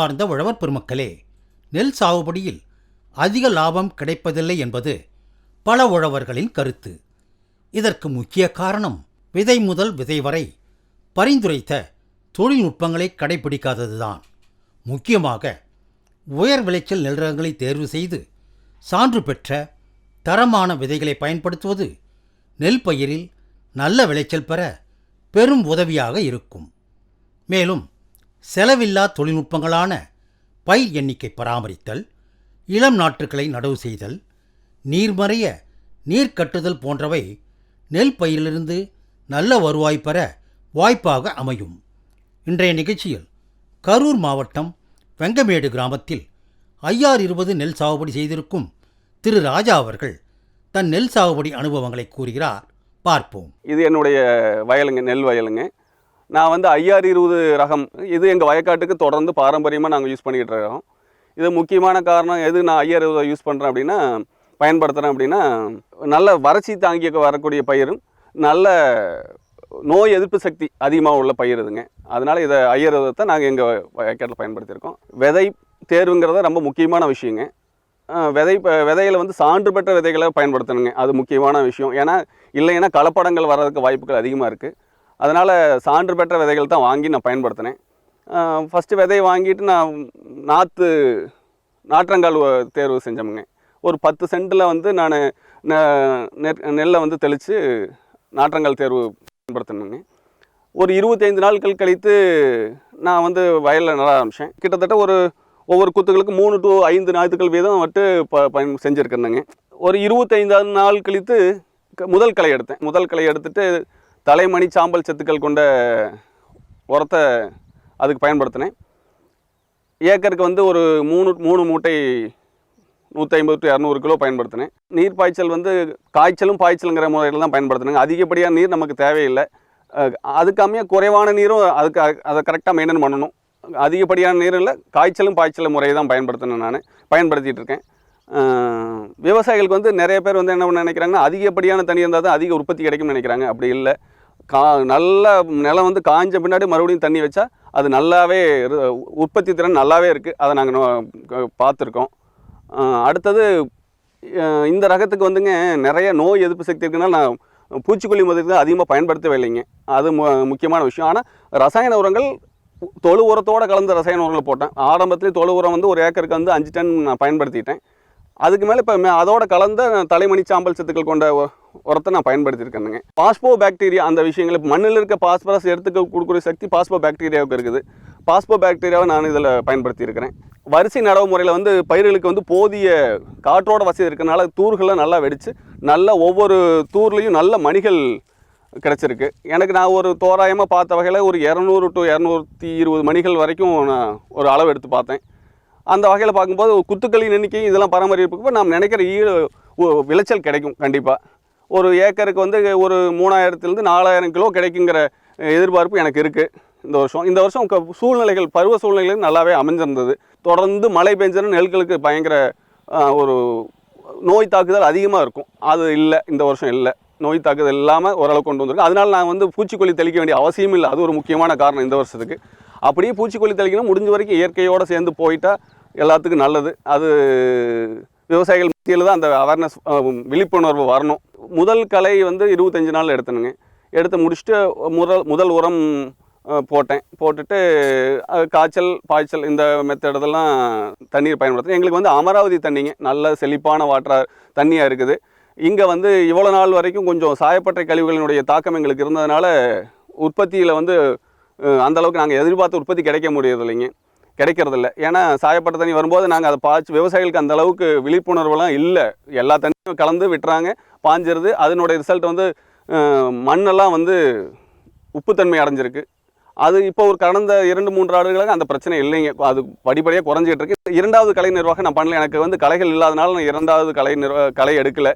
அன்பார்ந்த உழவர் பெருமக்களே நெல் சாகுபடியில் அதிக லாபம் கிடைப்பதில்லை என்பது பல உழவர்களின் கருத்து. இதற்கு முக்கிய காரணம் விதை முதல் விதை வரை பரிந்துரைத்த தொழில்நுட்பங்களை கடைபிடிக்காததுதான் முக்கியமாக உயர் விளைச்சல் நெல் தேர்வு செய்து சான்று பெற்ற தரமான விதைகளை பயன்படுத்துவது நெல் பயிரில் நல்ல விளைச்சல் பெற பெரும் உதவியாக இருக்கும். மேலும் செலவில்லா தொழில்நுட்பங்களான பயிர் எண்ணிக்கை பராமரித்தல் இளம் நாற்றுக்களை நடவு செய்தல் நீர்மறைய நீர் கட்டுதல் போன்றவை நெல் பயிரிலிருந்து நல்ல வருவாய் பெற வாய்ப்பாக அமையும். இன்றைய நிகழ்ச்சியில் கரூர் மாவட்டம் வெங்கமேடு கிராமத்தில் ஐயார் இருபது நெல் சாகுபடி செய்திருக்கும் திரு ராஜா அவர்கள் தன் நெல் சாகுபடி அனுபவங்களை கூறுகிறார். பார்ப்போம். இது என்னுடைய வயலுங்க நெல் வயலுங்க. நான் வந்து ஐஆர் இருபது ரகம் இது எங்கள் வயக்காட்டுக்கு தொடர்ந்து பாரம்பரியமாக நாங்கள் யூஸ் பண்ணிக்கிட்டு இருக்கோம். இது முக்கியமான காரணம் எது நான் ஐஆர் இருபதை யூஸ் பண்ணுறேன் அப்படின்னா பயன்படுத்துகிறேன் அப்படின்னா நல்ல வறட்சி தாங்கி வரக்கூடிய பயிரும் நல்ல நோய் எதிர்ப்பு சக்தி அதிகமாக உள்ள பயிர் இதுங்க. அதனால் இதை ஐயர் இருபதை நாங்கள் எங்கள் வயக்காட்டில் பயன்படுத்தியிருக்கோம். விதை தேர்வுங்கிறத ரொம்ப முக்கியமான விஷயங்க. விதை ப- வந்து சான்று பெற்ற விதைகளை பயன்படுத்தணுங்க. அது முக்கியமான விஷயம். ஏன்னா இல்லைன்னா கலப்படங்கள் வர்றதுக்கு வாய்ப்புகள் அதிகமாக இருக்குது அதனால் சான்று பெற்ற விதைகள் தான் வாங்கி நான் பயன்படுத்தினேன். ஃபஸ்ட்டு விதையை வாங்கிட்டு நான் நாற்று நாற்றங்கால் தேர்வு செஞ்சோமுங்க. ஒரு பத்து சென்ட்டில் வந்து நான் நெல்லை வந்து தெளித்து நாற்றங்கால் தேர்வு பயன்படுத்தணுங்க ஒரு இருபத்தைந்து நாட்கள் கழித்து நான் வந்து வயலில் நட ஆரம்பித்தேன் கிட்டத்தட்ட ஒரு ஒவ்வொரு குத்துகளுக்கு மூணு டு ஐந்து நாற்றுகள் வீதம் வந்துட்டு ப பயன் செஞ்சுருக்கேனுங்க ஒரு இருபத்தைந்தாவது நாள் கழித்து க- முதல் களை எடுத்தேன். முதல் களை எடுத்துகிட்டு தலைமணி சாம்பல் சத்துக்கள் கொண்ட உரத்தை அதுக்கு பயன்படுத்தினேன். ஏக்கருக்கு வந்து ஒரு மூணு மூணு மூட்டை நூற்றி ஐம்பது டு இரநூறு கிலோ பயன்படுத்தினேன். நீர் பாய்ச்சல் வந்து காய்ச்சலும் பாய்ச்சலுங்கிற முறையில் தான் பயன்படுத்தினேங்க அதிகப்படியாக நீர் நமக்கு தேவையில்லை. அது கம்மியாக குறைவான நீரும் அதுக்கு அதை கரெக்டாக மெயின்டைன் பண்ணணும். அதிகப்படியான நீரில் இல்லை காய்ச்சலும் பாய்ச்சல் முறையை தான் பயன்படுத்தினேன் நான். பயன்படுத்திகிட்டு இருக்கேன். விவசாயிகளுக்கு வந்து நிறைய பேர் வந்து என்ன பண்ண நினைக்கிறாங்கன்னா அதிகப்படியான தண்ணி இருந்தால் தான் அதிக உற்பத்தி கிடைக்கும்னு நினைக்கிறாங்க. அப்படி இல்லை. கா நல்ல நிலம் வந்து காஞ்ச பின்னாடி மறுபடியும் தண்ணி வச்சா அது நல்லாவே உற்பத்தி திறன் நல்லாவே இருக்குது அதை நாங்கள் பார்த்துருக்கோம். அடுத்தது இந்த ரகத்துக்கு வந்துங்க நிறைய நோய் எதிர்ப்பு சக்தி இருக்குன்னா நான் பூச்சிக்கொல்லி மருந்து அதிகமாக பயன்படுத்தவே இல்லைங்க. அது மு முக்கியமான விஷயம். ஆனால் ரசாயன உரங்கள் தொழு உரத்தோட கலந்த ரசாயன உரங்களை போட்டேன். ஆரம்பத்துலேயே தொழு உரம் வந்து ஒரு ஏக்கருக்கு வந்து அஞ்சு டன் நான் பயன்படுத்திட்டேன். அதுக்கு மேலே இப்போ அதோட கலந்த தலைமணி சாம்பல் சத்துக்கள் கொண்ட உரத்தை நான் பயன்படுத்தியிருக்கேனுங்க. பாஸ்போ பாக்டீரியா அந்த விஷயங்கள் இப்போ மண்ணில் இருக்க பாஸ்பரஸ் எடுத்துக்க கொடுக்குற சக்தி பாஸ்போ பாக்டீரியாவுக்கு இருக்குது. பாஸ்போ பாக்டீரியாவை நான் இதில் பயன்படுத்தியிருக்கிறேன். வரிசை நடவு முறையில் வந்து பயிர்களுக்கு வந்து போதிய காற்றோட வசதி இருக்கிறனால தூர்களை நல்லா வெடித்து நல்ல ஒவ்வொரு தூர்லேயும் நல்ல மணிகள் கிடச்சிருக்கு. எனக்கு நான் ஒரு தோராயமாக பார்த்த வகையில் ஒரு இரநூறு டு இரநூத்தி இருபது மணிகள் வரைக்கும் நான் ஒரு அளவு எடுத்து பார்த்தேன். அந்த வகையில் பார்க்கும்போது குத்துக்களின் எண்ணிக்கை இதெல்லாம் பராமரிப்புக்கு நாம் நினைக்கிற ஈடு உ- விளைச்சல் கிடைக்கும் கண்டிப்பாக ஒரு ஏக்கருக்கு வந்து ஒரு மூணாயிரத்துலேருந்து நாலாயிரம் கிலோ கிடைக்குங்கிற எதிர்பார்ப்பு எனக்கு இருக்குது இந்த வருஷம் இந்த வருஷம் க- சூழ்நிலைகள் பருவ சூழ்நிலைகள் நல்லாவே அமைஞ்சிருந்தது. தொடர்ந்து மழை பெஞ்சதுன்னு நெல்களுக்கு பயங்கர ஒரு நோய் தாக்குதல் அதிகமாக இருக்கும். அது இல்லை இந்த வருஷம் இல்லை. நோய் தாக்குதல் இல்லாமல் ஓரளவு கொண்டு வந்திருக்கு. அதனால் நான் வந்து பூச்சிக்கொல்லி தெளிக்க வேண்டிய அவசியம் இல்லை. அது ஒரு முக்கியமான காரணம் இந்த வருஷத்துக்கு. அப்படியே பூச்சிக்கொல்லி தெளிக்கணும். முடிஞ்ச வரைக்கும் இயற்கையோடு சேர்ந்து போயிட்டால் எல்லாத்துக்கும் நல்லது. அது விவசாயிகள் மத்தியில் தான் அந்த அவேர்னஸ் விழிப்புணர்வு வரணும். முதல் கலை வந்து இருபத்தஞ்சி நாள் எடுத்தனுங்க. எடுத்து முடிச்சுட்டு முதல் முதல் உரம் போட்டேன். போட்டுட்டு காய்ச்சல் பாய்ச்சல் இந்த மெத்தடெல்லாம் தண்ணீர் பயன்படுத்துகிறேன் எங்களுக்கு வந்து அமராவதி தண்ணிங்க. நல்ல செழிப்பான வாட்டரா தண்ணியாக இருக்குது. இங்கே வந்து இவ்வளோ நாள் வரைக்கும் கொஞ்சம் சாயப்பட்ட கழிவுகளினுடைய தாக்கம் எங்களுக்கு இருந்ததுனால உற்பத்தியில் வந்து அந்தளவுக்கு நாங்கள் எதிர்பார்த்த உற்பத்தி கிடைக்க முடியறதில்லைங்க. கிடைக்கிறதில்ல. ஏன்னா சாயப்பட்ட தண்ணி வரும்போது நாங்கள் அதை பாய்ச்சி விவசாயிகளுக்கு அந்த அளவுக்கு விழிப்புணர்வுலாம் இல்லை. எல்லா தண்ணியும் கலந்து விட்டுறாங்க பாஞ்சிருது அதனுடைய ரிசல்ட் வந்து மண்ணெல்லாம் வந்து உப்புத்தன்மை அடைஞ்சிருக்கு. அது இப்போ ஒரு கடந்த இரண்டு மூன்று ஆண்டுகளாக அந்த பிரச்சனை இல்லைங்க. அது படிப்படியாக குறைஞ்சிட்டு இருக்கு. இரண்டாவது கலை நிர்வாகம் நான் பண்ணல. எனக்கு வந்து கலைகள் இல்லாதனால நான் இரண்டாவது கலை நிர்வா கலை எடுக்கலை.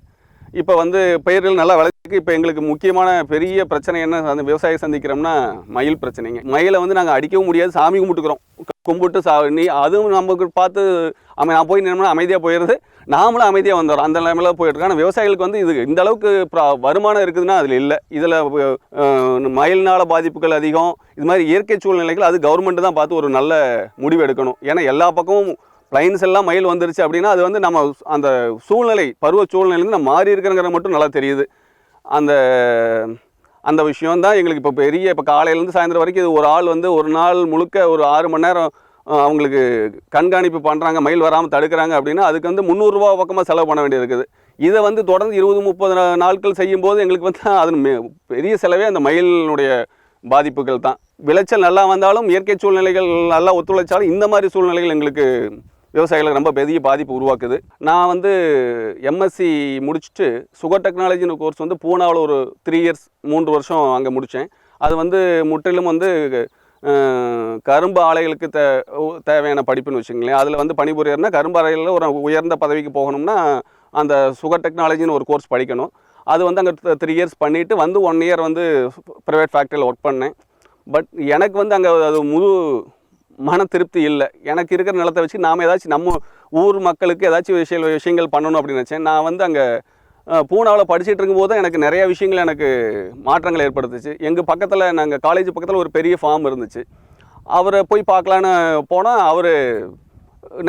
இப்போ வந்து பயிர்கள் நல்லா விளை இப்போ எங்களுக்கு முக்கியமான பெரிய பிரச்சனை என்ன? அந்த விவசாயம் சந்திக்கிறோம்னா மயில் பிரச்சனைங்க. மயிலை வந்து நாங்கள் அடிக்கவும் முடியாது சாமி கும்பிட்டுக்கிறோம். கும்பிட்டு சா நீ அதுவும் நமக்கு பார்த்து அமை நான் போய் நின்னோம்னா அமைதியாக போயிடுது நாமளும் அமைதியாக வந்துடுறோம். அந்த நிலைமையில போயிட்டு ஆனால் விவசாயிகளுக்கு வந்து இது இந்த அளவுக்கு ப்ரா- வருமானம் இருக்குதுன்னா அதில் இல்லை. இதில் மயில்னால பாதிப்புகள் அதிகம். இது மாதிரி இயற்கை சூழ்நிலைகள் அது கவர்மெண்ட் தான் பார்த்து ஒரு நல்ல முடிவு எடுக்கணும். ஏன்னா எல்லா பக்கமும் லைன்ஸ் எல்லாம் மயில் வந்துருச்சு அப்படின்னா அது வந்து நம்ம அந்த சூழ்நிலை பருவ சூழ்நிலையிலேருந்து நம்ம மாறி இருக்கிறங்கிறது மட்டும் நல்லா தெரியுது. அந்த அந்த விஷயம் தான் எங்களுக்கு இப்போ பெரிய இப்போ காலையிலேருந்து சாயந்தரம் வரைக்கும் இது ஒரு ஆள் வந்து ஒரு நாள் முழுக்க ஒரு ஆறு மணி நேரம் அவங்களுக்கு கண்காணிப்பு பண்ணுறாங்க மயில் வராமல் தடுக்கிறாங்க அப்படின்னா அதுக்கு வந்து முந்நூறுரூவா பக்கமாக செலவு பண்ண வேண்டியது இருக்குது. இதை வந்து தொடர்ந்து இருபது முப்பது நாட்கள் செய்யும்போது எங்களுக்கு வந்து அது பெரிய செலவே அந்த மயிலினுடைய பாதிப்புகள் தான். விளைச்சல் நல்லா வந்தாலும் இயற்கை சூழ்நிலைகள் நல்லா ஒத்துழைச்சாலும் இந்த மாதிரி சூழ்நிலைகள் எங்களுக்கு விவசாயிகளுக்கு ரொம்ப பெரிய பாதிப்பு உருவாக்குது. நான் வந்து எம்எஸ்சி முடிச்சுட்டு சுகர் டெக்னாலஜின்னு கோர்ஸ் வந்து பூனாவில் ஒரு த்ரீ இயர்ஸ் மூன்று வருஷம் அங்கே முடித்தேன் அது வந்து முற்றிலும் வந்து கரும்பு ஆலைகளுக்கு தே தேவையான படிப்புன்னு வச்சுங்களேன் அதில் வந்து பணிபுரியர்னா கரும்பு ஆலைகளில் ஒரு உயர்ந்த பதவிக்கு போகணும்னா அந்த சுகர் டெக்னாலஜின்னு ஒரு கோர்ஸ் படிக்கணும். அது வந்து அங்கே த்ரீ இயர்ஸ் பண்ணிவிட்டு வந்து ஒன் இயர் வந்து ப்ரைவேட் ஃபேக்ட்ரியில் ஒர்க் பண்ணேன். பட் எனக்கு வந்து அங்கே அது முழு மன திருப்தி இல்லை. எனக்கு இருக்கிற நிலத்தை வச்சு நாம் ஏதாச்சும் நம்ம ஊர் மக்களுக்கு ஏதாச்சும் விஷய விஷயங்கள் பண்ணணும் அப்படின்னு நினச்சேன். நான் வந்து அங்கே பூனாவில் படிச்சுட்டு இருக்கும்போது தான் எனக்கு நிறையா விஷயங்கள் எனக்கு மாற்றங்கள் ஏற்படுத்துச்சு. எங்கள் பக்கத்தில் நாங்கள் காலேஜ் பக்கத்தில் ஒரு பெரிய ஃபார்ம் இருந்துச்சு. அவரை போய் பார்க்கலான்னு போனால் அவர்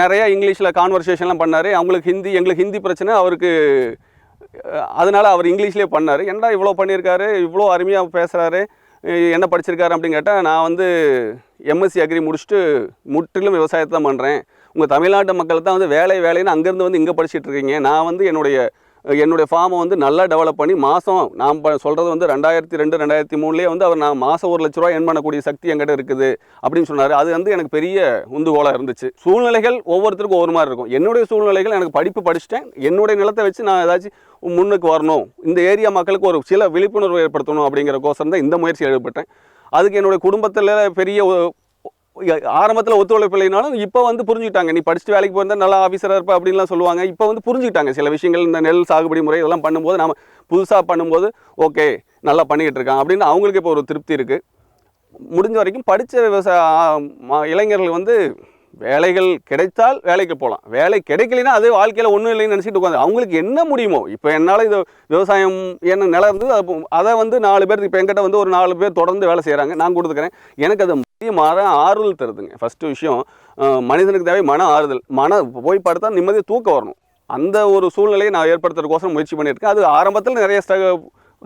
நிறையா இங்கிலீஷில் கான்வர்சேஷன்லாம் பண்ணார். அவங்களுக்கு ஹிந்தி எங்களுக்கு ஹிந்தி பிரச்சனை அவருக்கு அதனால் அவர் இங்கிலீஷ்லேயே பண்ணார். என்னடா இவ்வளோ பண்ணியிருக்காரு இவ்வளோ அருமையாக பேசுகிறாரு என்ன படிச்சிருக்காரு அப்படின்னு கேட்டால் நான் வந்து எம்எஸ்சி அக்ரி முடிச்சுட்டு முற்றிலும் விவசாயத்தை தான் பண்ணுறேன் உங்கள் தமிழ்நாட்டு மக்கள் தான் வந்து வேலை வேலைன்னு அங்கேருந்து வந்து இங்கே படிச்சிட்டு இருக்கீங்க. நான் வந்து என்னுடைய என்னுடைய ஃபார்மை வந்து நல்லா டெவலப் பண்ணி மாதம் நான் ப சொல்கிறது வந்து ரெண்டாயிரத்தி ரெண்டு ரெண்டாயிரத்தி மூணுலேயே வந்து அவர் நான் மாதம் ஒரு லட்ச ரூபா என் பண்ணக்கூடிய சக்தி என்கிட்ட இருக்குது அப்படின்னு சொன்னார். அது வந்து எனக்கு பெரிய உந்துகோலாக இருந்துச்சு. சூழ்நிலைகள் ஒவ்வொருத்தருக்கும் ஒவ்வொரு மாதிரி இருக்கும். என்னுடைய சூழ்நிலைகள் எனக்கு படிப்பு படிச்சுட்டேன். என்னுடைய நிலத்தை வச்சு நான் ஏதாச்சும் முன்னுக்கு வரணும். இந்த ஏரியா மக்களுக்கு ஒரு சில விழிப்புணர்வு ஏற்படுத்தணும் அப்படிங்கிற கோசம் தான் இந்த முயற்சி ஈடுபட்டேன். அதுக்கு என்னுடைய குடும்பத்தில் பெரிய ஆரம்பத்தில் ஒத்துழைப்பு இல்லைனாலும் இப்போ வந்து புரிஞ்சுக்கிட்டாங்க. நீ படிச்சுட்டு வேலைக்கு போயிருந்தால் நல்லா ஆஃபீஸராக இருப்ப அப்படின்லாம் சொல்லுவாங்க. இப்போ வந்து புரிஞ்சுக்கிட்டாங்க. சில விஷயங்கள் இந்த நெல் சாகுபடி முறை இதெல்லாம் பண்ணும்போது நம்ம புதுசாக பண்ணும்போது ஓகே நல்லா பண்ணிக்கிட்டு இருக்கான். அப்படின்னு அவங்களுக்கு இப்போ ஒரு திருப்தி இருக்குது முடிஞ்ச வரைக்கும் படித்த விவசாய இளைஞர்கள் வந்து வேலைகள் கிடைத்தால் வேலைக்கு போகலாம். வேலை கிடைக்கலைன்னா அது வாழ்க்கையில் ஒன்றும் இல்லைன்னு நினச்சிட்டு உட்காந்து. அவங்களுக்கு என்ன முடியுமோ? இப்போ என்னால் இது விவசாயம் என்ன நிலம் இருந்தது அது அதை வந்து நாலு பேர் இப்போ எங்கிட்ட வந்து ஒரு நாலு பேர் தொடர்ந்து வேலை செய்கிறாங்க நான் கொடுத்துக்கிறேன். எனக்கு அது பெரிய மாற ஆறுதல் தருதுங்க. ஃபஸ்ட்டு விஷயம் மனிதனுக்கு தேவை மன ஆறுதல். மன போய் படுத்தா நிம்மதியாக தூக்கம் வரணும். அந்த ஒரு சூழ்நிலையை நான் ஏற்படுத்துறதுக்கோசரம் முயற்சி பண்ணியிருக்கேன். அது ஆரம்பத்தில் நிறைய ஸ்ட்ரக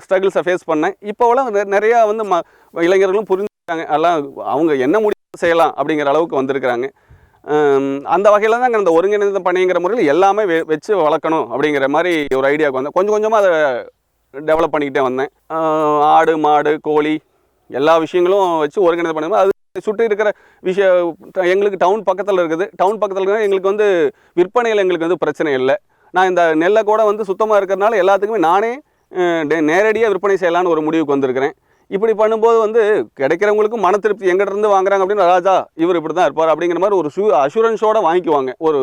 ஸ்ட்ரகிள்ஸை ஃபேஸ் பண்ணேன். இப்போவெல்லாம் நிறையா வந்து ம இளைஞர்களும் புரிஞ்சுட்டாங்க எல்லாம் அவங்க என்ன முடிவு செய்யலாம் அப்படிங்கிற அளவுக்கு வந்திருக்கிறாங்க. அந்த வகையில் தான் அந்த ஒருங்கிணைந்த பணிங்கிற முறையில் எல்லாமே வெ வச்சு வளர்க்கணும் அப்படிங்கிற மாதிரி ஒரு ஐடியாவுக்கு வந்தேன். கொஞ்சம் கொஞ்சமாக அதை டெவலப் பண்ணிக்கிட்டே வந்தேன். ஆடு மாடு கோழி எல்லா விஷயங்களும் வச்சு ஒருங்கிணைந்த பண்ணி அது சுற்றி இருக்கிற விஷய எங்களுக்கு டவுன் பக்கத்தில் இருக்குது. டவுன் பக்கத்தில் இருக்கிற எங்களுக்கு வந்து விற்பனையில் எங்களுக்கு வந்து பிரச்சனை இல்லை. நான் இந்த நெல்லை கூட வந்து சுத்தமாக இருக்கிறனால எல்லாத்துக்குமே நானே நேரடியாக விற்பனை செய்யலான்னு ஒரு முடிவுக்கு வந்திருக்கிறேன். இப்படி பண்ணும்போது வந்து கிடைக்கிறவங்களுக்கு மன திருப்தி எங்கிட்ட இருந்து வாங்குறாங்க அப்படின்னு ராஜா இவர் இப்படி தான் இருப்பார் அப்படிங்கிற மாதிரி ஒரு சு அஷூரன்ஸோடு வாங்கிக்குவாங்க. ஒரு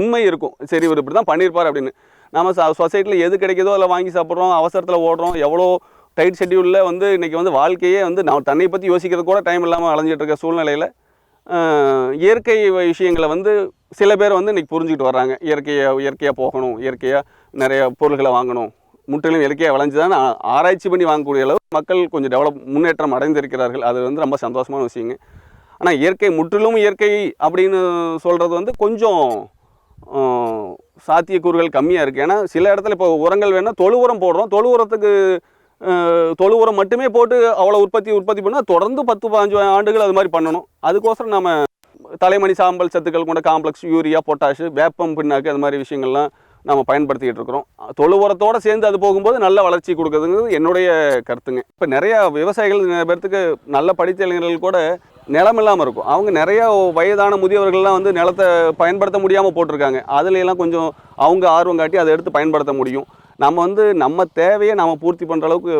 உண்மை இருக்கும். சரி இவர் இப்படி தான் பண்ணியிருப்பார் அப்படின்னு. நம்ம சொசைட்டியில் எது கிடைக்கிதோ அதில் வாங்கி சாப்பிட்றோம் அவசரத்தில் ஓடுறோம் எவ்வளோ டைட் ஷெட்யூலில் வந்து இன்றைக்கி வந்து வாழ்க்கையே வந்து நான் தன்னை பற்றி யோசிக்கிறது கூட டைம் இல்லாமல் அலைஞ்சிட்டு இருக்க சூழ்நிலையில் இயற்கை விஷயங்களை வந்து சில பேர் வந்து இன்றைக்கி புரிஞ்சுக்கிட்டு வர்றாங்க. இயற்கையை இயற்கையாக போகணும் இயற்கையாக நிறைய பொருள்களை வாங்கணும். முற்றிலும் இயற்கையாக விளைஞ்சு தான் ஆராய்ச்சி பண்ணி வாங்கக்கூடிய அளவு மக்கள் கொஞ்சம் டெவலப் முன்னேற்றம் அடைந்திருக்கிறார்கள். அது வந்து ரொம்ப சந்தோஷமான விஷயங்க. ஆனால் இயற்கை முற்றிலும் இயற்கை அப்படின்னு சொல்கிறது வந்து கொஞ்சம் சாத்தியக்கூறுகள் கம்மியாக இருக்குது ஏன்னா சில இடத்துல இப்போ உரங்கள் வேணால் தொழு உரம் போடுறோம். தொழு உரத்துக்கு தொழு உரம் மட்டுமே போட்டு அவ்வளோ உற்பத்தி உற்பத்தி பண்ணால் தொடர்ந்து பத்து பாஞ்சு ஆண்டுகள் அது மாதிரி பண்ணணும். அதுக்கோசரம் நம்ம தலைமணி சாம்பல் சத்துக்கள் கொண்ட காம்ப்ளெக்ஸ் யூரியா பொட்டாஷு வேப்பம் பின்னாக்கு அது மாதிரி விஷயங்கள்லாம் நம்ம பயன்படுத்திக்கிட்டு இருக்கிறோம். தொழு உரத்தோடு சேர்ந்து அது போகும்போது நல்ல வளர்ச்சி கொடுக்குறதுங்கிறது என்னுடைய கருத்துங்க. இப்போ நிறையா விவசாயிகள் நிறைய பேர்த்துக்கு நல்ல படித்த இளைஞர்கள் கூட நிலம் இல்லாமல் இருக்கும். அவங்க நிறையா வயதான முதியவர்கள்லாம் வந்து நிலத்தை பயன்படுத்த முடியாமல் போட்டிருக்காங்க. அதுலலாம் கொஞ்சம் அவங்க ஆர்வம் காட்டி அதை எடுத்து பயன்படுத்த முடியும். நம்ம வந்து நம்ம தேவையை நம்ம பூர்த்தி பண்ணுற அளவுக்கு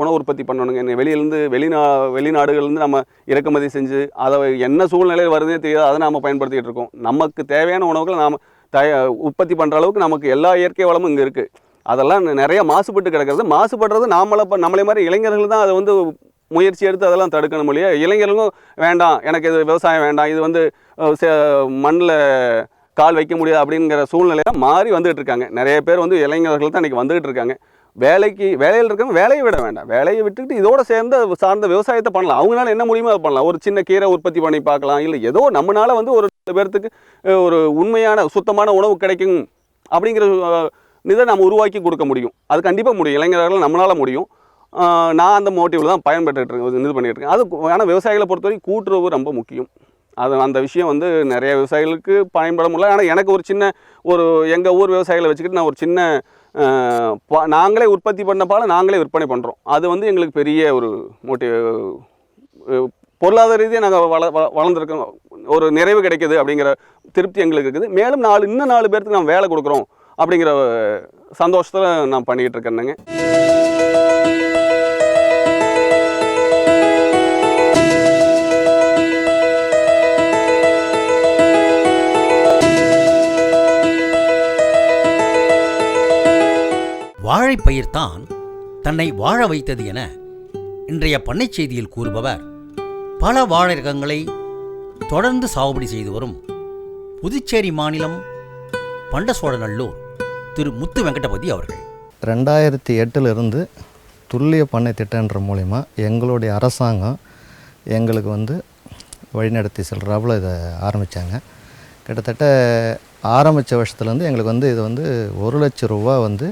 உணவு உற்பத்தி பண்ணணுங்க. என்ன வெளியிலேருந்து வெளிநா வெளிநாடுகள்லேருந்து நம்ம இறக்குமதி செஞ்சு அதை என்ன சூழ்நிலையில் வருதுன்னே தெரியாது. அதை நாம் பயன்படுத்திக்கிட்டு இருக்கோம். நமக்கு தேவையான உணவுகளை நாம் தய உற்பத்தி பண்ணுற அளவுக்கு நமக்கு எல்லா இயற்கை வளமும் இங்கே இருக்குது அதெல்லாம் நிறைய மாசுபட்டு கிடக்கிறது. மாசுபடுறது நாமளை நம்மளே மாதிரி இளைஞர்கள் தான் அதை வந்து முயற்சி எடுத்து அதெல்லாம் தடுக்கணும் இல்லையா? இளைஞர்களும் வேண்டாம் எனக்கு இது விவசாயம் வேண்டாம் இது வந்து மண்ணில் கால் வைக்க முடியாது அப்படிங்கிற சூழ்நிலையாக மாறி வந்துகிட்டு இருக்காங்க. நிறைய பேர் வந்து இளைஞர்கள் தான் இன்றைக்கி வந்துகிட்டு இருக்காங்க. வேலைக்கு வேலையில் இருக்கவங்க வேலையை விட வேண்டாம். வேலையை விட்டுக்கிட்டு இதோட சேர்ந்து சார்ந்த விவசாயத்தை பண்ணலாம். அவங்களால என்ன முடியுமோ அதை பண்ணலாம். ஒரு சின்ன கீரை உற்பத்தி பண்ணி பார்க்கலாம். இல்லை ஏதோ நம்மளால் வந்து ஒரு சில பேர்த்துக்கு ஒரு உண்மையான சுத்தமான உணவு கிடைக்கும் அப்படிங்கிற இதை நம்ம உருவாக்கி கொடுக்க முடியும். அது கண்டிப்பாக முடியும். இளைஞர்கள் நம்மளால முடியும். நான் அந்த மோட்டிவில் தான் பயன்பெற்றுருக்கேன் இது பண்ணிகிட்ருக்கேன் இருக்கேன் அது ஆனால் விவசாயிகளை பொறுத்தவரைக்கும் கூட்டுறவு ரொம்ப முக்கியம். அது அந்த விஷயம் வந்து நிறைய விவசாயிகளுக்கு பயன்பட முடியல. ஆனால் எனக்கு ஒரு சின்ன ஒரு எங்கள் ஊர் விவசாயிகளை வச்சுக்கிட்டு நான் ஒரு சின்ன பா- நாங்களே உற்பத்தி பண்ண பால நாங்களே விற்பனை பண்ணுறோம் அது வந்து எங்களுக்கு பெரிய ஒரு மோட்டிவ் பொருளாதார ரீதியாக நாங்கள் வள வளர்ந்துருக்கோம். ஒரு நிறைவு கிடைக்குது அப்படிங்கிற திருப்தி எங்களுக்கு இருக்குது. மேலும் நாலு இன்னும் நாலு பேர்த்துக்கு நம்ம வேலை கொடுக்குறோம் அப்படிங்கிற சந்தோஷத்தில் நான் பண்ணிக்கிட்டு இருக்கேனுங்க வாழைப்பயிர்தான் தன்னை வாழ வைத்தது என இன்றைய பண்ணைச் செய்தியில் கூறுபவர் பல வாழரகங்களை தொடர்ந்து சாகுபடி செய்து வரும் புதுச்சேரி மாநிலம் பண்டசோழநல்லூர் திரு முத்து வெங்கடபதி அவர்கள். ரெண்டாயிரத்தி எட்டிலிருந்து துல்லிய பண்ணை திட்டன்ற மூலிமா எங்களுடைய அரசாங்கம் எங்களுக்கு வந்து வழிநடத்தி செல்கிறாப்புல இதை ஆரம்பித்தாங்க கிட்டத்தட்ட ஆரம்பித்த வருஷத்துலேருந்து எங்களுக்கு வந்து இது வந்து ஒரு லட்ச ரூபா வந்து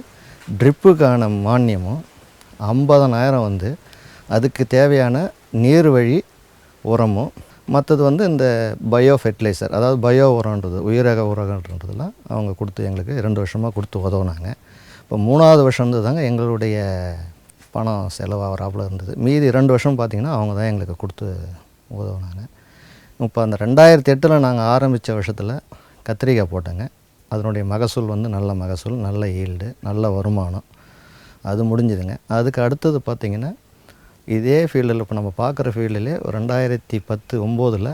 ட்ரிப்புக்கான மானியமும் ஐம்பதனாயிரம் வந்து அதுக்கு தேவையான நீர் வழி உரமும். மற்றது வந்து இந்த பயோ ஃபெர்டிலைசர் அதாவது பயோ உரம்ன்றது உயிரக உரங்கன்றதுலாம் அவங்க கொடுத்து எங்களுக்கு ரெண்டு வருஷமாக கொடுத்து உதவுனாங்க. இப்போ மூணாவது வருஷம் வந்து தாங்க எங்களுடைய பணம் செலவாகிறாப்புல இருந்தது. மீதி ரெண்டு வருஷம் பார்த்திங்கன்னா அவங்க தான் எங்களுக்கு கொடுத்து உதவுனாங்க. இப்போ அந்த ரெண்டாயிரத்தி எட்டில் நாங்கள் ஆரம்பித்த வருஷத்தில் கத்திரிக்காய் போட்டோங்க. அதனுடைய மகசூல் வந்து நல்ல மகசூல் நல்ல ஈல்டு நல்ல வருமானம். அது முடிஞ்சுதுங்க. அதுக்கு அடுத்தது பார்த்திங்கன்னா இதே ஃபீல்டில் இப்போ நம்ம பார்க்குற ஃபீல்டிலே ரெண்டாயிரத்தி பத்து ஒம்போதில்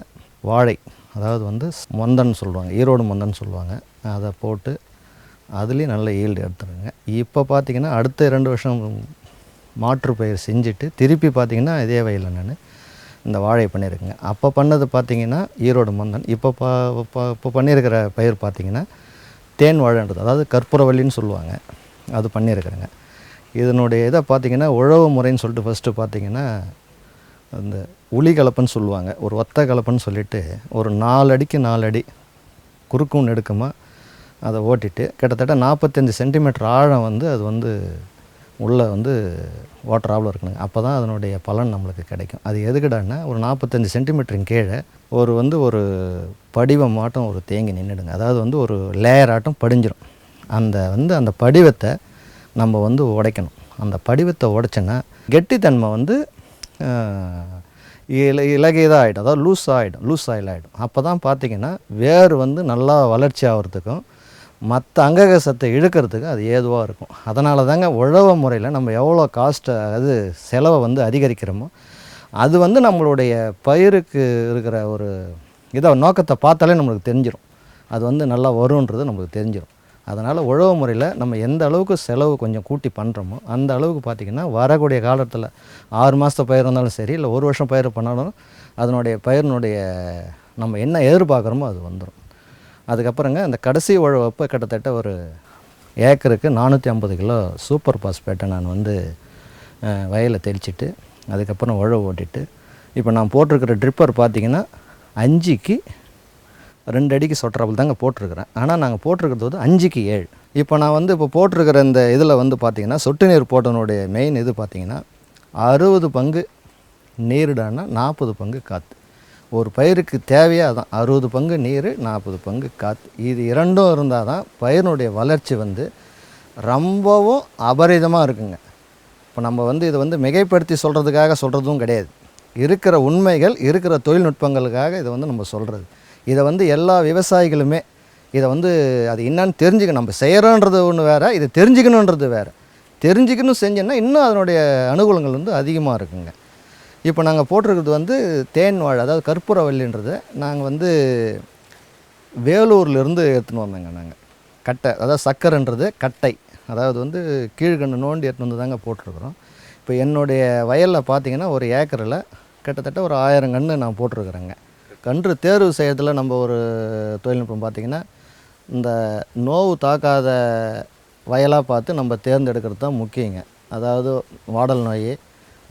வாழை அதாவது வந்து மொந்தன் சொல்லுவாங்க ஈரோடு மொந்தன் சொல்லுவாங்க. அதை போட்டு அதுலேயும் நல்ல ஈல்டு எடுத்துருங்க. இப்போ பார்த்திங்கன்னா அடுத்த ரெண்டு வருஷம் மாற்று பயிர் செஞ்சுட்டு திருப்பி பார்த்திங்கன்னா இதே வயலில் நான் இந்த வாழை பண்ணியிருக்கேங்க அப்போ பண்ணது பார்த்திங்கன்னா ஈரோடு மந்தன். இப்போ பா இப்போ இப்போ பண்ணியிருக்கிற பயிர் பார்த்திங்கன்னா தேன் வாழைன்றது அதாவது கற்பூரவல்லின்னு சொல்லுவாங்க. அது பண்ணியிருக்கிறேங்க இதனுடைய இதை பார்த்திங்கன்னா உழவு முறைன்னு சொல்லிட்டு ஃபஸ்ட்டு பார்த்திங்கன்னா அந்த உளி கலப்புன்னு சொல்லுவாங்க. ஒரு ஒத்த கலப்புன்னு சொல்லிட்டு ஒரு நாலு அடிக்கு நாலு அடி குறுக்கும் நெடுக்கமாக அதை ஓட்டிட்டு கிட்டத்தட்ட நாற்பத்தஞ்சு சென்டிமீட்டர் ஆழம் வந்து அது வந்து உள்ளே வந்து ஓட்டராவில் இருக்கணுங்க. அப்போ தான் அதனுடைய பலன் நம்மளுக்கு கிடைக்கும். அது எதுக்குடான்னா ஒரு நாற்பத்தஞ்சு சென்டிமீட்டரின் கீழே ஒரு வந்து ஒரு படிவம் ஆட்டம் ஒரு தேங்கி நின்றுடுங்க அதாவது வந்து ஒரு லேயர் ஆட்டம் அந்த வந்து அந்த படிவத்தை நம்ம வந்து உடைக்கணும். அந்த படிவத்தை உடைச்சோன்னா கெட்டித்தன்மை வந்து இல இல இலகியதாக ஆகிடும் அதாவது லூஸ் ஆகிடும் லூஸ் ஆயில் ஆகிடும் அப்போ தான் பார்த்திங்கன்னா வேர் வந்து நல்லா வளர்ச்சி ஆகிறதுக்கும் மற்ற அங்கக சத்தை இழுக்கிறதுக்கு அது ஏதுவாக இருக்கும். அதனால தாங்க உழவு முறையில் நம்ம எவ்வளோ காஸ்ட்டை அது செலவை வந்து அதிகரிக்கிறோமோ அது வந்து நம்மளுடைய பயிருக்கு இருக்கிற ஒரு இதை நோக்கத்தை பார்த்தாலே நம்மளுக்கு தெரிஞ்சிடும் அது வந்து நல்லா வரும்ன்றது நம்மளுக்கு தெரிஞ்சிடும் அதனால் உழவு முறையில் நம்ம எந்த அளவுக்கு செலவு கொஞ்சம் கூட்டி பண்ணுறோமோ அந்த அளவுக்கு பார்த்திங்கன்னா வரக்கூடிய காலத்தில் ஆறு மாதத்து பயிர் இருந்தாலும் சரி இல்லை ஒரு வருஷம் பயிர் பண்ணாலும் அதனுடைய பயிரினுடைய நம்ம என்ன எதிர்பார்க்குறோமோ அது வந்துடும் அதுக்கப்புறங்க அந்த கடைசி உழவப்போ கிட்டத்தட்ட ஒரு ஏக்கருக்கு நானூற்றி ஐம்பது கிலோ சூப்பர் பாஸ்பேட்டை நான் வந்து வயலில் தெளிச்சிட்டு அதுக்கப்புறம் உழவு ஓட்டிட்டு இப்போ நான் போட்டிருக்கிற ட்ரிப்பர் பார்த்தீங்கன்னா அஞ்சுக்கு ரெண்டு அடிக்கு சொட்டுறாப்புல தாங்க போட்டிருக்கிறேன். ஆனால் நாங்கள் போட்டிருக்கிறது வந்து அஞ்சுக்கு ஏழு. இப்போ நான் வந்து இப்போ போட்டிருக்கிற இந்த இதில் வந்து பார்த்தீங்கன்னா சொட்டு நீர் போட்டனுடைய மெயின் இது பார்த்திங்கன்னா அறுபது பங்கு நீருடானா நாற்பது பங்கு காற்று ஒரு பயிருக்கு தேவையாக தான் அறுபது பங்கு நீர் நாற்பது பங்கு காற்று இது இரண்டும் இருந்தால் தான் பயிரினுடைய வளர்ச்சி வந்து ரொம்பவும் அபரிதமாக இருக்குங்க. இப்போ நம்ம வந்து இதை வந்து மிகைப்படுத்தி சொல்கிறதுக்காக சொல்கிறதும் கிடையாது. இருக்கிற உண்மைகள் இருக்கிற தொழில்நுட்பங்களுக்காக இதை வந்து நம்ம சொல்கிறது இதை வந்து எல்லா விவசாயிகளுமே இதை வந்து அது என்னன்னு தெரிஞ்சுக்கணும் நம்ம செய்கிறோன்றது ஒன்று வேறு இதை தெரிஞ்சுக்கணுன்றது வேறு. தெரிஞ்சுக்கணும் செஞ்சோன்னா இன்னும் அதனுடைய அனுகூலங்கள் வந்து அதிகமாக இருக்குங்க. இப்போ நாங்கள் போட்டிருக்கிறது வந்து தேன் வாழை அதாவது கற்பூரவல்லின்றது நாங்கள் வந்து வேலூர்லேருந்து எடுத்துன்னு வந்தோங்க நாங்கள் கட்டை அதாவது சக்கரைன்றது கட்டை. அதாவது வந்து கீழ்கண்ணு நோண்டி எடுத்துன்னு வந்து தாங்க போட்டிருக்கிறோம். இப்போ என்னுடைய வயலில் பார்த்தீங்கன்னா ஒரு ஏக்கரில் கிட்டத்தட்ட ஒரு ஆயிரம் கன்று நான் போட்டிருக்கிறேங்க. கன்று தேர்வு செய்யறதுல நம்ம ஒரு தொழில்நுட்பம் பார்த்திங்கன்னா இந்த நோவு தாக்காத வயலாக பார்த்து நம்ம தேர்ந்தெடுக்கிறது தான் முக்கியங்க. அதாவது வாடல் நோய்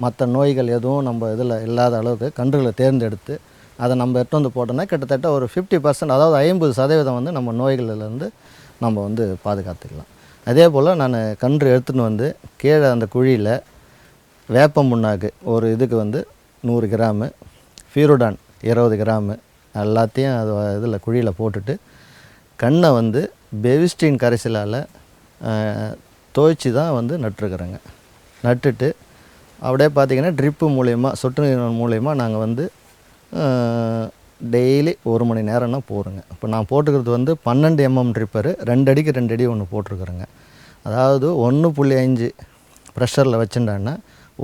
மற்ற நோய்கள் எதுவும் நம்ம இதில் இல்லாத அளவுக்கு கன்றுகளை தேர்ந்தெடுத்து அதை நம்ம எடுத்து வந்து போட்டோம்னா கிட்டத்தட்ட ஒரு ஃபிஃப்டி பர்சன்ட் அதாவது ஐம்பது சதவீதம் வந்து நம்ம நோய்களிலேருந்து நம்ம வந்து பாதுகாத்துக்கலாம். அதே போல் நான் கன்று எடுத்துன்னு வந்து கீழே அந்த குழியில் வேப்ப முன்னாக்கு ஒரு இதுக்கு வந்து நூறு கிராமு ஃபீரோடான் இருபது கிராமு எல்லாத்தையும் அது இதில் குழியில் போட்டுட்டு கண்ணை வந்து பெவிஸ்டின் கரைசலால் துவைச்சி தான் வந்து நட்டுருக்குறேங்க. நட்டுட்டு அப்படியே பார்த்தீங்கன்னா ட்ரிப்பு மூலயமா சொட்டு நீர் மூலயமா நாங்கள் வந்து டெய்லி ஒரு மணி நேரம்னா போகிறோங்க. இப்போ நான் போட்டுக்கிறது வந்து பன்னெண்டு எம்எம் ட்ரிப்பரு ரெண்டு அடிக்கு ரெண்டு அடி ஒன்று போட்டிருக்குறேங்க. அதாவது ஒன்று புள்ளி அஞ்சு ப்ரெஷரில் வச்சுட்டான்னா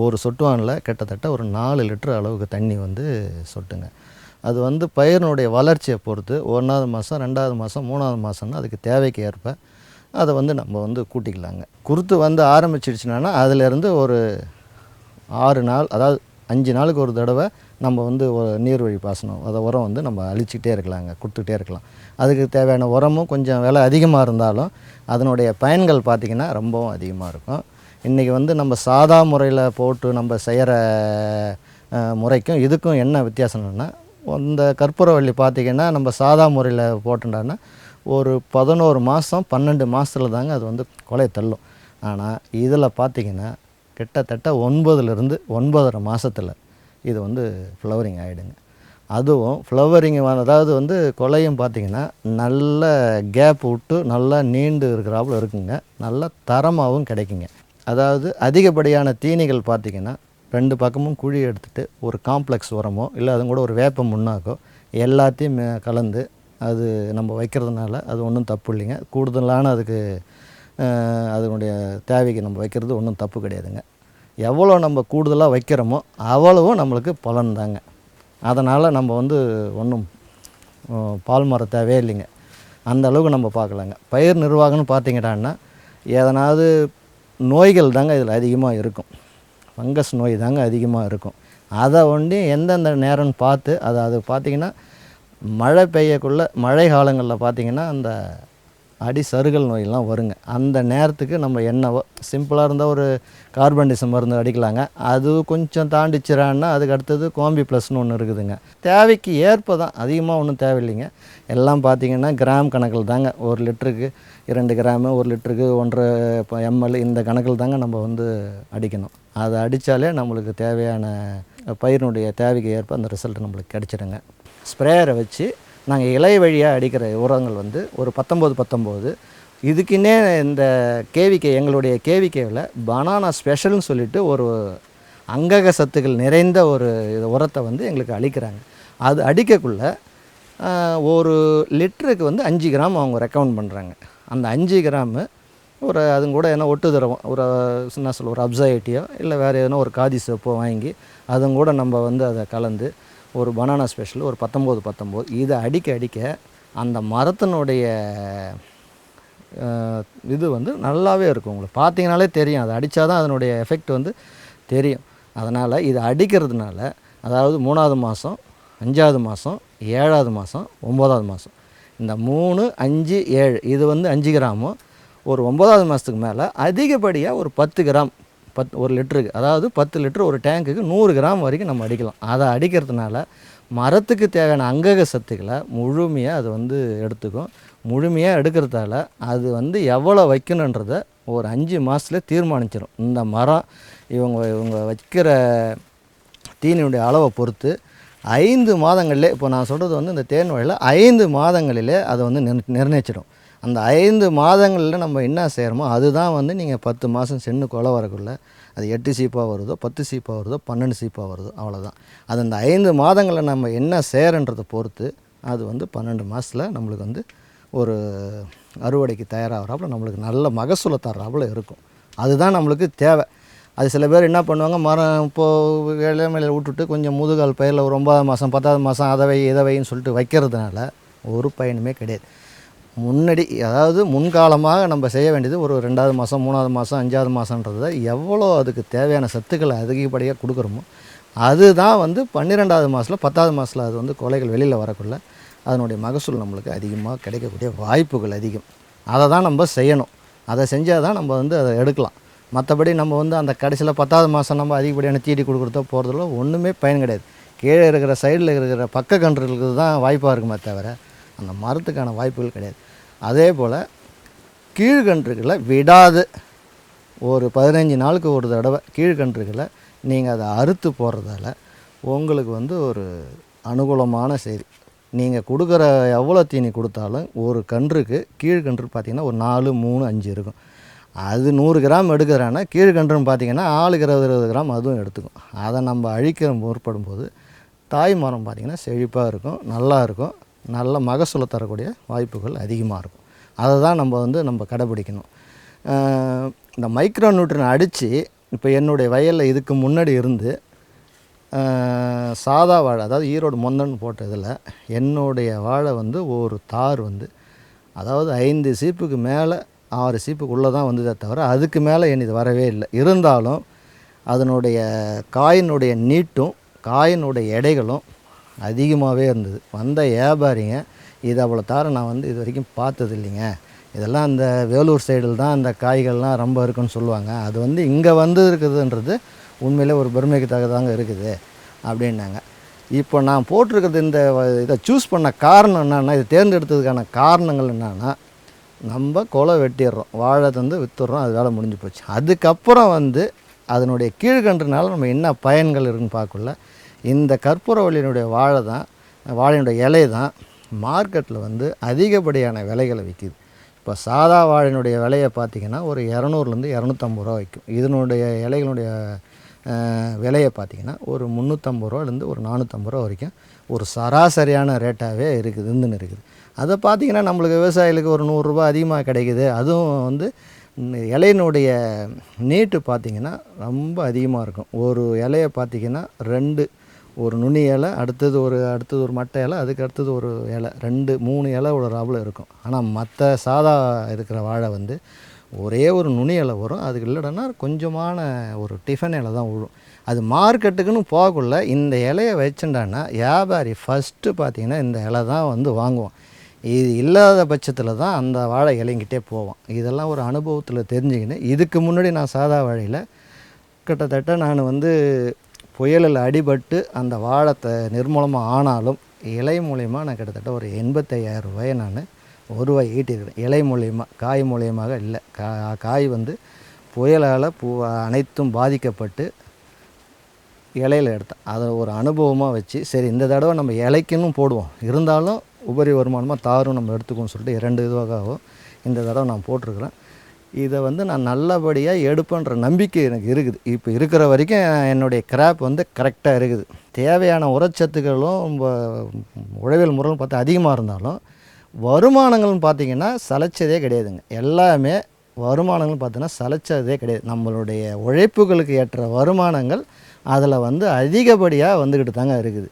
ஒரு சொட்டுவானில் கிட்டத்தட்ட ஒரு நாலு லிட்டர் அளவுக்கு தண்ணி வந்து சொட்டுங்க. அது வந்து பயிரினுடைய வளர்ச்சியை பொறுத்து ஒன்றாவது மாதம் ரெண்டாவது மாதம் மூணாவது மாதம்னா அதுக்கு தேவைக்கு ஏற்ப அதை வந்து நம்ம வந்து கூட்டிக்கலாங்க. குருத்து வந்து ஆரம்பிச்சிடுச்சுனா அதிலேருந்து ஒரு ஆறு நாள் அதாவது அஞ்சு நாளுக்கு ஒரு தடவை நம்ம வந்து நீர்வழி நீர் வழி பாசனம் அதை உரம் வந்து நம்ம அழிச்சிக்கிட்டே இருக்கலாங்க கொடுத்துக்கிட்டே இருக்கலாம். அதுக்கு தேவையான உரமும் கொஞ்சம் விலை அதிகமாக இருந்தாலும் அதனுடைய பயன்கள் பார்த்திங்கன்னா ரொம்பவும் அதிகமாக இருக்கும். இன்றைக்கி வந்து நம்ம சாதா முறையில் போட்டு நம்ம செய்கிற முறைக்கும் இதுக்கும் என்ன வித்தியாசம்னா இந்த கற்பூரவள்ளி பார்த்திங்கன்னா நம்ம சாதா முறையில் போட்டுட்டான்னா ஒரு பதினோரு மாதம் பன்னெண்டு மாதத்தில் தாங்க அது வந்து கொலையை தள்ளும். ஆனால் இதில் பார்த்திங்கன்னா கிட்டத்தட்ட ஒன்பதுலேருந்து ஒன்பதரை மாதத்தில் இது வந்து ஃப்ளவரிங் ஆகிடுங்க அதுவும் ஃப்ளவரிங் அதாவது வந்து கொலையும் பார்த்திங்கன்னா நல்ல கேப் விட்டு நல்லா நீண்டு இருக்கிறாப்புல இருக்குங்க. நல்ல தரமாகவும் கிடைக்குங்க. அதாவது அதிகப்படியான தீனிகள் பார்த்திங்கன்னா ரெண்டு பக்கமும் குழி எடுத்துகிட்டு ஒரு காம்ப்ளெக்ஸ் உரமோ இல்லை அதுவும் கூட ஒரு வேப்ப முன்னாக்கோ எல்லாத்தையும் மே- கலந்து அது நம்ம வைக்கிறதுனால அது ஒன்றும் தப்பு இல்லைங்க. கூடுதலான அதுக்கு அதனுடைய தேவைக்கு நம்ம வைக்கிறது ஒன்றும் தப்பு கிடையாதுங்க. எவ்வளோ நம்ம கூடுதலாக வைக்கிறோமோ அவ்வளவும் நம்மளுக்கு பலன் தாங்க. அதனால் நம்ம வந்து ஒன்றும் பால் மரம் தேவையே இல்லைங்க. அந்த அளவுக்கு நம்ம பார்க்கலாங்க. பயிர் நிர்வாகம்னு பார்த்தீங்கடான்னா எதனாவது நோய்கள் தாங்க இதில் அதிகமாக இருக்கும். ஃபங்கஸ் நோய் தாங்க அதிகமாக இருக்கும். அதை ஒண்டி எந்தெந்த நேரம்னு பார்த்து அதை அது பார்த்திங்கன்னா மழை பெய்யக்குள்ள மழை காலங்களில் பார்த்திங்கன்னா அந்த அடி சருகல் நோயெல்லாம் வருங்க. அந்த நேரத்துக்கு நம்ம என்னவோ சிம்பிளாக இருந்தால் ஒரு கார்பன்டிசம் மருந்து அடிக்கலாங்க. அது கொஞ்சம் தாண்டிச்சிரான்னா அதுக்கு அடுத்தது கோம்பி ப்ளஸ்னு ஒன்று இருக்குதுங்க. தேவைக்கு ஏற்ப தான் அதிகமாக ஒன்றும் தேவையில்லைங்க. எல்லாம் பார்த்திங்கன்னா கிராம் கணக்கில் தாங்க. ஒரு லிட்டருக்கு இரண்டு கிராமு ஒரு லிட்டருக்கு ஒன்றரை எம்எல் இந்த கணக்கில் தாங்க நம்ம வந்து அடிக்கணும். அதை அடித்தாலே நம்மளுக்கு தேவையான பயிரினுடைய தேவைக்கு ஏற்ப அந்த ரிசல்ட் நம்மளுக்கு கிடச்சிடுங்க ஸ்ப்ரேயரை வச்சு நாங்கள் இலை வழியாக அடிக்கிற உரங்கள் வந்து ஒரு பத்தொம்போது பத்தொம்போது. இதுக்குன்னே இந்த கேவிகே எங்களுடைய கேவிகேவில் பனானா ஸ்பெஷல்னு சொல்லிட்டு ஒரு அங்கக சத்துக்கள் நிறைந்த ஒரு உரத்தை வந்து எங்களுக்கு அளிக்கிறாங்க. அது அடிக்கக்குள்ளே ஒரு லிட்டருக்கு வந்து அஞ்சு கிராம் அவங்க ரெக்கமெண்ட் பண்ணுறாங்க அந்த அஞ்சு கிராமு ஒரு அதுங்க கூட என்ன ஒட்டு திரவம் ஒரு என்ன சொல்ல ஒரு அப்சைட்டியோ இல்லை வேறு எதுனா ஒரு காதி சோப்போ வாங்கி அதுங்க கூட நம்ம வந்து அதை கலந்து ஒரு பனானா ஸ்பெஷல் ஒரு பத்தொம்போது பத்தொம்போது இதை அடிக்க அடிக்க அந்த மரத்தினுடைய இது வந்து நல்லாவே இருக்கும் உங்களுக்கு. பார்த்தீங்கனாலே தெரியும். அதை அடித்தா தான் அதனுடைய எஃபெக்ட் வந்து தெரியும். அதனால் இதை அடிக்கிறதுனால அதாவது மூணாவது மாதம் அஞ்சாவது மாதம் ஏழாவது மாதம் ஒம்போதாவது மாதம் இந்த மூணு அஞ்சு ஏழு இது வந்து அஞ்சு கிராமும் ஒரு ஒம்பதாவது மாதத்துக்கு மேலே அதிகப்படியாக ஒரு பத்து கிராம் பத் ஒரு லிட்டருக்கு அதாவது பத்து லிட்டர் ஒரு டேங்குக்கு நூறு கிராம் வரைக்கும் நம்ம அடிக்கலாம். அதை அடிக்கிறதுனால மரத்துக்கு தேவையான அங்கக சத்துக்களை முழுமையாக அது வந்து எடுத்துக்கும். முழுமையாக எடுக்கிறதால அது வந்து எவ்வளோ வைக்கணுன்றத ஒரு அஞ்சு மாதத்துல தீர்மானிச்சிடும் இந்த மரம் இவங்க இவங்க வைக்கிற தீனியுடைய அளவை பொறுத்து ஐந்து மாதங்களிலே இப்போ நான் சொல்கிறது வந்து இந்த தேன் வழியில் ஐந்து மாதங்களிலே அதை வந்து நிர் நிர்ணயிச்சிடும். அந்த ஐந்து மாதங்களில் நம்ம என்ன செய்கிறோமோ அதுதான் வந்து நீங்கள் பத்து மாதம் சென்னு கொலை வரக்குள்ள அது எட்டு சீப்பாக வருதோ பத்து சீப்பாக வருதோ பன்னெண்டு சீப்பாக வருதோ அவ்வளோதான் அது அந்த ஐந்து மாதங்களில் நம்ம என்ன செய்கிறன்றதை பொறுத்து அது வந்து பன்னெண்டு மாதத்தில் நம்மளுக்கு வந்து ஒரு அறுவடைக்கு தயாராகிறாப்புல நம்மளுக்கு நல்ல மகசூலை தர்றாப்புல இருக்கும். அதுதான் நம்மளுக்கு தேவை. அது சில பேர் என்ன பண்ணுவாங்க மரம் இப்போது இளமையில விட்டுட்டு கொஞ்சம் முதுகால் பயிரில் ஒரு ஒன்பதாவது மாதம் பத்தாவது மாதம் அதை வை இதை வைன்னு சொல்லிட்டு வைக்கிறதுனால ஒரு பயனுமே கிடையாது. முன்னாடி அதாவது முன்காலமாக நம்ம செய்ய வேண்டியது ஒரு ரெண்டாவது மாதம் மூணாவது மாதம் அஞ்சாவது மாதன்றத எவ்வளோ அதுக்கு தேவையான சத்துக்களை அதிகப்படியாக கொடுக்குறோமோ அதுதான் வந்து பன்னிரெண்டாவது மாதத்தில் பத்தாவது மாதத்தில் அது வந்து கொலைகள் வெளியில் வரக்குள்ள அதனுடைய மகசூல் நம்மளுக்கு அதிகமாக கிடைக்கக்கூடிய வாய்ப்புகள் அதிகம். அதை தான் நம்ம செய்யணும். அதை செஞ்சால் தான் நம்ம வந்து அதை எடுக்கலாம். மற்றபடி நம்ம வந்து அந்த கடைசியில் பத்தாவது மாதம் நம்ம அதிகப்படியான தீட்டி கொடுக்குறதோ போகிறதுல ஒன்றுமே பயன் கிடையாது. கீழே இருக்கிற சைடில் இருக்கிற பக்க கன்றுகளுக்கு தான் வாய்ப்பாக இருக்குமே தவிர அந்த மரத்துக்கான வாய்ப்புகள் கிடையாது. அதே போல் கீழ்கன்றுகளை விடாது. ஒரு பதினஞ்சு நாளுக்கு ஒரு தடவை கீழ்கன்றுகளை நீங்கள் அதை அறுத்து போடுறதால உங்களுக்கு வந்து ஒரு அனுகூலமான செய்தி. நீங்கள் கொடுக்குற எவ்வளோ தீனி கொடுத்தாலும் ஒரு கன்றுக்கு கீழ்கன்று பார்த்தீங்கன்னா ஒரு நாலு மூணு அஞ்சு இருக்கும். அது நூறு கிராம் எடுக்கிறேன்னா கீழ்கன்றுன்னு பார்த்தீங்கன்னா ஆளுக்கு இருபது இருபது கிராம் அதுவும் எடுத்துக்கும். அதை நம்ம அழிக்க முற்படும் போது தாய் மரம் பார்த்திங்கன்னா செழிப்பாக இருக்கும் நல்லா இருக்கும் நல்ல மகசூலை தரக்கூடிய வாய்ப்புகள் அதிகமாக இருக்கும். அதை தான் நம்ம வந்து நம்ம கடைப்பிடிக்கணும் இந்த மைக்ரோ நியூட்ரன் அடித்து இப்போ என்னுடைய வயலில் இதுக்கு முன்னாடி இருந்து சாதா வாழை அதாவது ஈரோடு மொந்தன் போட்டதில் என்னுடைய வாழை வந்து ஒரு தார் வந்து அதாவது ஐந்து சீப்புக்கு மேலே ஆறு சீப்புக்குள்ளே தான் வந்ததே தவிர அதுக்கு மேலே என்னது வரவே இல்லை. இருந்தாலும் அதனுடைய காயினுடைய நீட்டும் காயினுடைய எடைகளும் அதிகமாகவே இருந்தது. வந்த வியாபாரிங்க இது அவ்வளோ தார நான் வந்து இது வரைக்கும் பார்த்தது இல்லைங்க இதெல்லாம் அந்த வேலூர் சைடில் தான் அந்த காய்கள்லாம் ரொம்ப இருக்குன்னு சொல்லுவாங்க. அது வந்து இங்கே வந்து இருக்குதுன்றது உண்மையிலே ஒரு பெருமைக்கு தக்கதாங்க இருக்குது அப்படின்னாங்க. இப்போ நான் போட்டிருக்கிறது இந்த இதை சூஸ் பண்ண காரணம் என்னென்னா இதை தேர்ந்தெடுத்ததுக்கான காரணங்கள் என்னென்னா நம்ம கொலை வெட்டிடுறோம் வாழை தந்து வித்துடுறோம் அது வேலை முடிஞ்சு போச்சு. அதுக்கப்புறம் வந்து அதனுடைய கீழ்கன்றுனால நம்ம என்ன பயன்கள் இருக்குன்னு பார்க்கல இந்த கற்பூரவள்ளியினுடைய வாழை தான் வாழையினுடைய இலை தான் மார்க்கெட்டில் வந்து அதிகப்படியான விலைகளை விற்கிது இப்போ சாதா வாழையினுடைய விலையை பார்த்தீங்கன்னா ஒரு இரநூறுலேருந்து இரநூத்தம்பது ரூபா விற்கும் இதனுடைய இலைகளுடைய விலையை பார்த்தீங்கன்னா ஒரு முந்நூற்றம்பது ரூபாலேருந்து ஒரு நானூற்றம்பது ரூபா வரைக்கும் ஒரு சராசரியான ரேட்டாகவே இருக்குது இருந்துன்னு இருக்குது. அதை பார்த்தீங்கன்னா நம்மளுக்கு விவசாயிகளுக்கு ஒரு நூறுரூபா அதிகமாக கிடைக்குது. அதுவும் வந்து இலையினுடைய நீட்டு பார்த்தீங்கன்னா ரொம்ப அதிகமாக இருக்கும். ஒரு இலையை பார்த்தீங்கன்னா ரெண்டு ஒரு நுனி இலை அடுத்தது ஒரு அடுத்தது ஒரு மட்டை இலை அதுக்கு அடுத்தது ஒரு இலை ரெண்டு மூணு இலை ஒரு ரவில் இருக்கும். ஆனால் மற்ற சாதா இருக்கிற வாழை வந்து ஒரே ஒரு நுனி இலை வரும். அதுக்கு இல்லைன்னா கொஞ்சமான ஒரு டிஃபன் இலை தான் விழும் அது மார்க்கெட்டுக்குன்னு போகக்குள்ள இந்த இலையை வச்சுட்டான்னா வியாபாரி ஃபஸ்ட்டு பார்த்தீங்கன்னா இந்த இலை தான் வந்து வாங்குவோம் இது இல்லாத பட்சத்தில் தான் அந்த வாழை இலைங்கிட்டே போவோம் இதெல்லாம் ஒரு அனுபவத்தில் தெரிஞ்சுக்கின்னு இதுக்கு முன்னாடி நான் சாதா வாழையில் கிட்டத்தட்ட நான் வந்து புயலில் அடிபட்டு அந்த வாழத்தை நிர்மூலமாக ஆனாலும் இலை மூலயமா நான் கிட்டத்தட்ட ஒரு எண்பத்தையாயிரம் ரூபாயை நான் ஒரு ரூபாய் ஈட்டியிருக்கிறேன். இலை மூலயமா காய் மூலியமாக இல்லை. கா காய் வந்து புயலால் பூ அனைத்தும் பாதிக்கப்பட்டு இலையில எடுத்தேன். அதை ஒரு அனுபவமாக வச்சு சரி இந்த தடவை நம்ம இலைக்குன்னு போடுவோம். இருந்தாலும் உபரி வருமானமாக தாரும் நம்ம எடுத்துக்கோன்னு சொல்லிட்டு இரண்டு இதுவாகவும் இந்த தடவை நான் போட்டிருக்கிறேன். இதை வந்து நான் நல்லபடியாக எடுப்பேன்ற நம்பிக்கை எனக்கு இருக்குது. இப்போ இருக்கிற வரைக்கும் என்னுடைய கிராப் வந்து கரெக்டாக இருக்குது. தேவையான உரச்சத்துக்களும் உழவியல் முறைன்னு பார்த்தா அதிகமாக இருந்தாலும் வருமானங்கள்னு பார்த்தீங்கன்னா சளைச்சதே கிடையாதுங்க. எல்லாமே வருமானங்கள் பார்த்தீங்கன்னா சளைச்சதே கிடையாது. நம்மளுடைய உழைப்புகளுக்கு ஏற்ற வருமானங்கள் அதில் வந்து அதிகப்படியாக வந்துக்கிட்டு தாங்க இருக்குது.